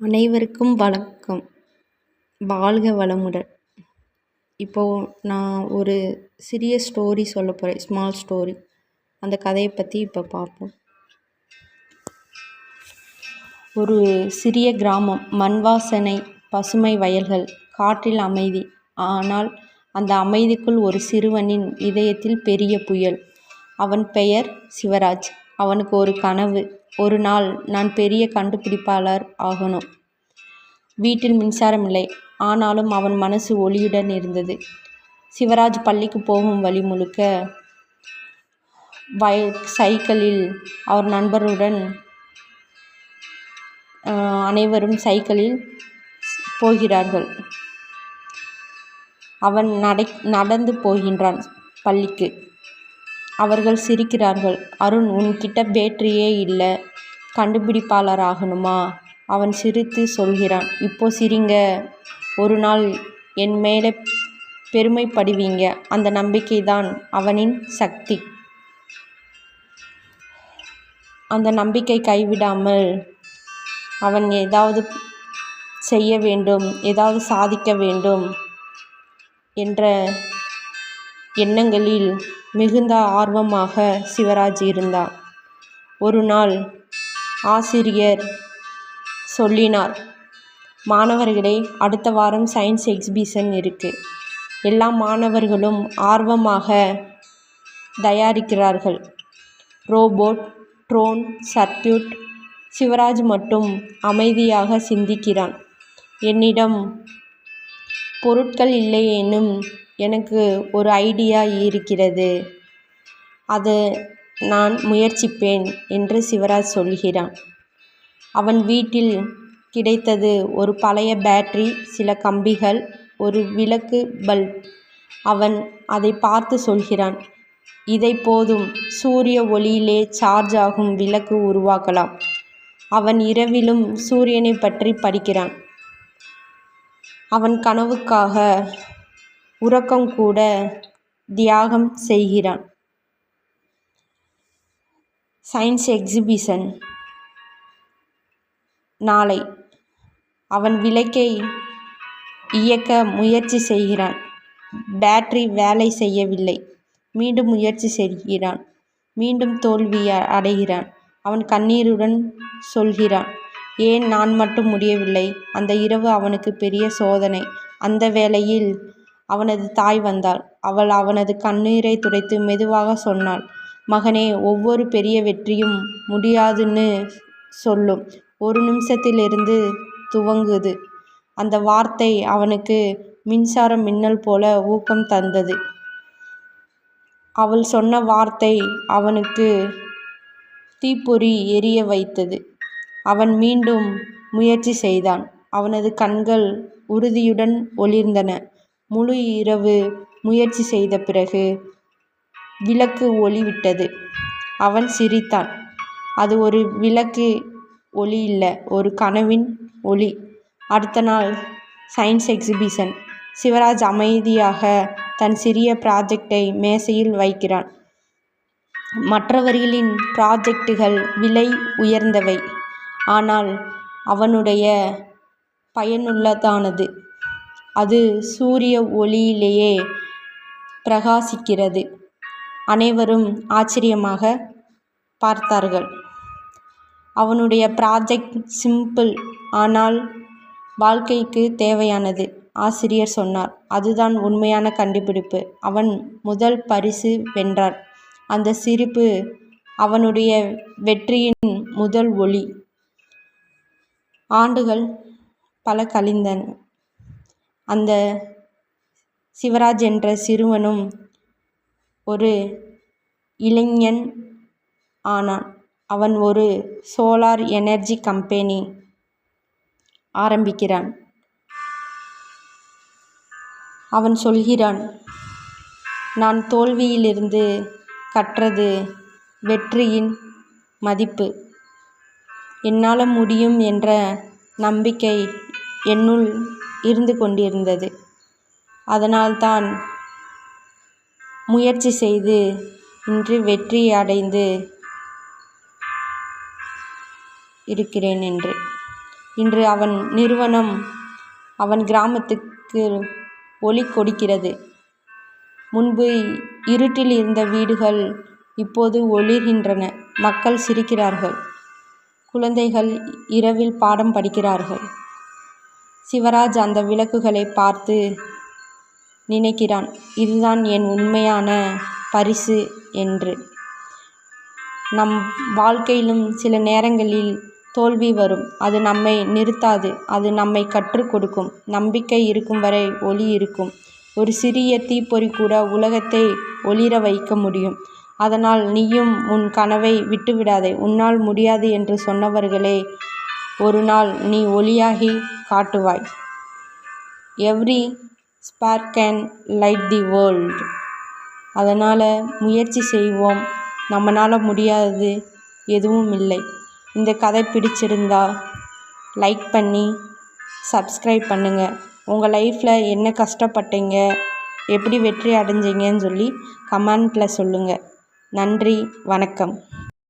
அனைவருக்கும் வணக்கம். வாழ்க வளமுடன். இப்போது நான் ஒரு சிறிய ஸ்டோரி சொல்ல போகிறேன் ஸ்மால் ஸ்டோரி அந்த கதையை பற்றி இப்போ பார்ப்போம். ஒரு சிறிய கிராமம். மண் வாசனை பசுமை வயல்கள் காற்றில் அமைதி. ஆனால் அந்த அமைதிக்குள் ஒரு சிறுவனின் இதயத்தில் பெரிய புயல். அவன் பெயர் சிவராஜ். அவனுக்கு ஒரு கனவு. ஒரு நாள் நான் பெரிய கண்டுபிடிப்பாளர் ஆகணும். வீட்டில் மின்சாரம் இல்லை ஆனாலும் அவன் மனசு ஒளியுடன் இருந்தது. சிவராஜ் பள்ளிக்கு போகும் வழி முழுக்க வய சைக்கிளில் அவர் நண்பருடன் அனைவரும் சைக்கிளில் போகிறார்கள். அவன் நடை நடந்து போகின்றான் பள்ளிக்கு. அவர்கள் சிரிக்கிறார்கள். அருண் உன்கிட்ட பேட்டரியே இல்லை. கண்டுபிடிப்பாளர் ஆகணுமா அவன் சிரித்து சொல்கிறான். இப்போ சிரிங்க. ஒரு நாள் என் மேலே பெருமைப்படுவீங்க. அந்த நம்பிக்கை தான் அவனின் சக்தி. அந்த நம்பிக்கை கைவிடாமல் அவன் ஏதாவது செய்ய வேண்டும் ஏதாவது சாதிக்க வேண்டும் என்ற எண்ணங்களில் மிகுந்த ஆர்வமாக சிவராஜ் இருந்தார். ஒரு நாள் ஆசிரியர் சொல்லினார் மாணவர்களே அடுத்த வாரம் சயின்ஸ் எக்ஸிபிஷன் இருக்குது எல்லா மாணவர்களும் ஆர்வமாக தயாரிக்கிறார்கள். ரோபோட் ட்ரோன் சர்க்கியூட் சிவராஜ் மட்டும் அமைதியாக சிந்திக்கிறான். என்னிடம் பொருட்கள் இல்லையேனும் எனக்கு ஒரு ஐடியா இருக்கிறது. அது நான் முயற்சிப்பேன் என்று சிவராஜ் சொல்கிறான். அவன் வீட்டில் கிடைத்தது ஒரு பழைய பேட்டரி சில கம்பிகள் ஒரு விளக்கு பல்ப் அவன் அதை பார்த்து சொல்கிறான் இதை போதும் சூரிய ஒளியிலே சார்ஜ் ஆகும் விளக்கு உருவாக்கலாம். அவன் இரவிலும் சூரியனை பற்றி படிக்கிறான். அவன் கனவுக்காக உறக்கம் கூட தியாகம் செய்கிறான். சயின்ஸ் எக்ஸிபிஷன் நாளை அவன் விளக்கை இயக்க முயற்சி செய்கிறான். பேட்டரி வேலை செய்யவில்லை. மீண்டும் முயற்சி செய்கிறான். மீண்டும் தோல்வி அடைகிறான். அவன் கண்ணீருடன் சொல்கிறான் ஏன் நான் மட்டும் முடியவில்லை? அந்த இரவு அவனுக்கு பெரிய சோதனை. அந்த வேளையில் அவனது தாய் வந்தாள். அவள் அவனது கண்ணீரை துடைத்து மெதுவாக சொன்னாள். மகனே ஒவ்வொரு பெரிய வெற்றியும் முடியாதுன்னு சொல்லும். ஒரு நிமிஷத்திலிருந்து துவங்குது. அந்த வார்த்தை அவனுக்கு மின்சாரம் மின்னல் போல ஊக்கம் தந்தது. அவள் சொன்ன வார்த்தை அவனுக்கு தீப்பொறி எரிய வைத்தது. அவன் மீண்டும் முயற்சி செய்தான். அவனது கண்கள் உறுதியுடன் ஒளிர்ந்தன. முழு இரவு முயற்சி செய்த பிறகு விளக்கு ஒளி விட்டது அவன் சிரித்தான். அது ஒரு விளக்கு ஒளி இல்லை ஒரு கனவின் ஒளி. அடுத்த நாள் சயின்ஸ் எக்ஸிபிஷன். சிவராஜ் அமைதியாக தன் சிறிய ப்ராஜெக்டை மேசையில் வைக்கிறான். மற்றவர்களின் ப்ராஜெக்டுகள் விலை உயர்ந்தவை. ஆனால் அவனுடைய பயனுள்ளதானது. அது சூரிய ஒளியிலேயே பிரகாசிக்கிறது. அனைவரும் ஆச்சரியமாக பார்த்தார்கள். அவனுடைய ப்ராஜெக்ட் சிம்பிள் ஆனால் வாழ்க்கைக்கு தேவையானது ஆசிரியர் சொன்னார். அதுதான் உண்மையான கண்டுபிடிப்பு. அவன் முதல் பரிசு வென்றார். அந்த சிரிப்பு அவனுடைய வெற்றியின் முதல் ஒளி. ஆண்டுகள் பல கழிந்தன. அந்த சிவராஜ் என்ற சிறுவனும் ஒரு இளைஞன் ஆனான். அவன் ஒரு சோலார் எனர்ஜி கம்பெனி ஆரம்பிக்கிறான். அவன் சொல்கிறான் நான் தோல்வியிலிருந்து கற்றது வெற்றியின் மதிப்பு. என்னால் முடியும் என்ற நம்பிக்கை என்னுள் இருந்து கொண்டிருந்தது. அதனால்தான் முயற்சி செய்து இன்று வெற்றி அடைந்து இருக்கிறேன் என்று. இன்று அவன் நிறுவனம் அவன் கிராமத்துக்கு ஒளி கொடுக்கிறது. முன்பு இருட்டில் இருந்த வீடுகள் இப்போது ஒளிர்கின்றன. மக்கள் சிரிக்கிறார்கள். குழந்தைகள் இரவில் பாடம் படிக்கிறார்கள். சிவராஜ் அந்த விளக்குகளை பார்த்து நினைக்கிறான் இதுதான் என் உண்மையான பரிசு என்று. நம் வாழ்க்கையிலும் சில நேரங்களில் தோல்வி வரும். அது நம்மை நிறுத்தாது. அது நம்மை கற்றுக் கொடுக்கும். நம்பிக்கை இருக்கும் வரை ஒளி இருக்கும். ஒரு சிறிய தீப்பொறி கூட உலகத்தை ஒளிர வைக்க முடியும். அதனால் நீயும் உன் கனவை விட்டுவிடாதே. உன்னால் முடியாது என்று சொன்னவர்களே ஒரு நாள் நீ ஒளியாகி காட்டுவாய். Every spark can light the world அதனால் முயற்சி செய்வோம். நம்மளால் முடியாதது எதுவும் இல்லை. இந்த கதை பிடிச்சிருந்தா லைக் பண்ணி சப்ஸ்கிரைப் பண்ணுங்கள் உங்கள் லைஃப்பில் என்ன கஷ்டப்பட்டீங்க? எப்படி வெற்றி அடைஞ்சிங்கன்னு சொல்லி கமெண்ட்டில் சொல்லுங்கள் நன்றி வணக்கம்.